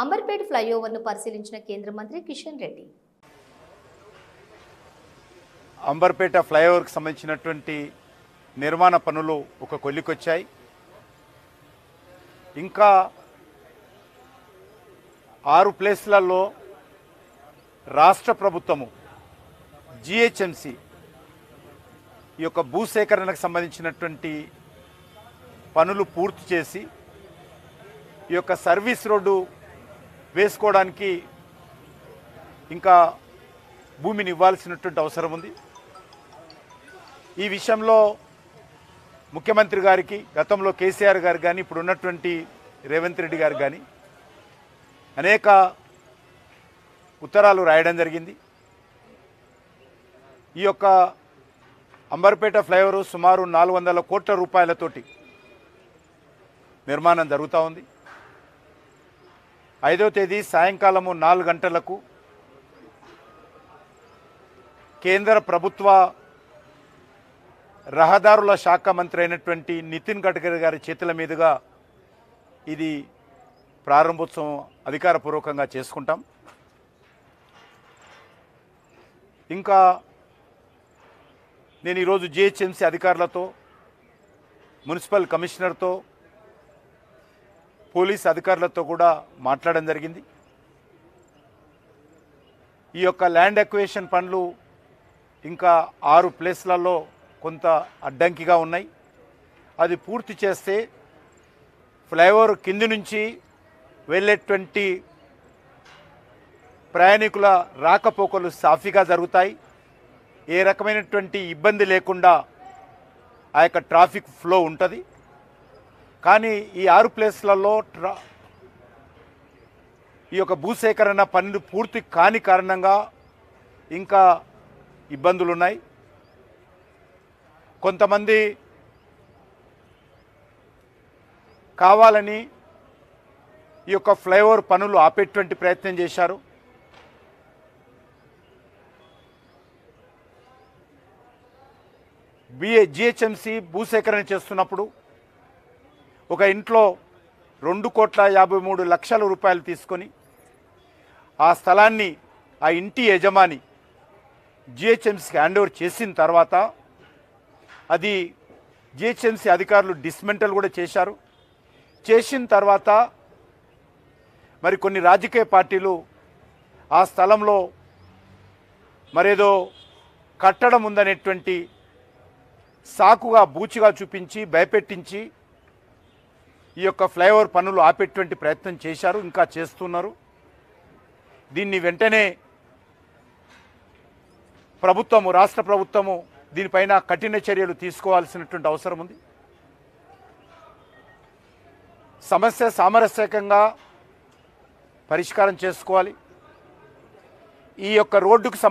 అంబర్పేట్ ఫ్లైఓవర్ను పరిశీలించిన కేంద్ర మంత్రి కిషన్ రెడ్డి. అంబర్పేట ఫ్లైఓవర్కి సంబంధించినటువంటి నిర్మాణ పనులు ఒక కొల్లికొచ్చాయి. ఇంకా ఆరు ప్లేస్లలో రాష్ట్ర ప్రభుత్వము జిహెచ్ఎంసి ఈ యొక్క భూసేకరణకు సంబంధించినటువంటి పనులు పూర్తి చేసి ఈ యొక్క సర్వీస్ రోడ్డు వేసుకోవడానికి ఇంకా భూమిని ఇవ్వాల్సినటువంటి అవసరం ఉంది. ఈ విషయంలో ముఖ్యమంత్రి గారికి గతంలో కేసీఆర్ గారు కానీ ఇప్పుడు ఉన్నటువంటి రేవంత్ రెడ్డి గారు కానీ అనేక ఉత్తరాలు రాయడం జరిగింది. ఈ యొక్క అంబర్పేట ఫ్లైఓవర్ సుమారు నాలుగు వందల కోట్ల రూపాయలతోటి నిర్మాణం జరుగుతూ ఉంది. ఐదో తేదీ సాయంకాలము నాలుగు గంటలకు కేంద్ర ప్రభుత్వ రహదారుల శాఖ మంత్రి అయినటువంటి నితిన్ గడ్కరీ గారి చేతుల మీదుగా ఇది ప్రారంభోత్సవం అధికారపూర్వకంగా చేసుకుంటాం. ఇంకా నేను ఈరోజు జిహెచ్ఎంసీ అధికారులతో మున్సిపల్ కమిషనర్తో పోలీస్ అధికారులతో కూడా మాట్లాడడం జరిగింది. ఈ యొక్క ల్యాండ్ ఎక్వేషన్ పనులు ఇంకా ఆరు ప్లేస్లలో కొంత అడ్డంకిగా ఉన్నాయి. అది పూర్తి చేస్తే ఫ్లైఓవర్ కింది నుంచి వెళ్ళేటువంటి ప్రయాణికుల రాకపోకలు సాఫీగా జరుగుతాయి. ఏ రకమైనటువంటి ఇబ్బంది లేకుండా ఆ యొక్క ట్రాఫిక్ ఫ్లో ఉంటుంది. కానీ ఈ ఆరు ప్లేస్లలో ట్రా ఈ యొక్క భూసేకరణ పనులు పూర్తి కాని కారణంగా ఇంకా ఇబ్బందులు ఉన్నాయి కొంతమంది కావాలని ఈ యొక్క ఫ్లైఓవర్ పనులు ఆపేటువంటి ప్రయత్నం చేశారు. బిఏ జిహెచ్ఎంసి భూసేకరణ చేస్తున్నప్పుడు ఒక ఇంట్లో రెండు కోట్ల యాభై మూడు లక్షల రూపాయలు తీసుకొని ఆ స్థలాన్ని ఆ ఇంటి యజమాని జిహెచ్ఎంసీకి హ్యాండ్ ఓవర్ చేసిన తర్వాత అది జిహెచ్ఎంసీ అధికారులు డిస్మెంటల్ కూడా చేశారు. చేసిన తర్వాత మరి కొన్ని రాజకీయ పార్టీలు ఆ స్థలంలో మరేదో కట్టడం ఉందనేటువంటి సాకుగా బూచిగా చూపించి భయపెట్టించి ఈ యొక్క ఫ్లైఓవర్ పనులు ఆపేటువంటి ప్రయత్నం చేశారు ఇంకా చేస్తున్నారు. దీన్ని వెంటనే ప్రభుత్వము రాష్ట్ర ప్రభుత్వము దీనిపైన కఠిన చర్యలు తీసుకోవాల్సినటువంటి అవసరం ఉంది. సమస్య సామరస్యకంగా పరిష్కారం చేసుకోవాలి. ఈ యొక్క రోడ్డుకు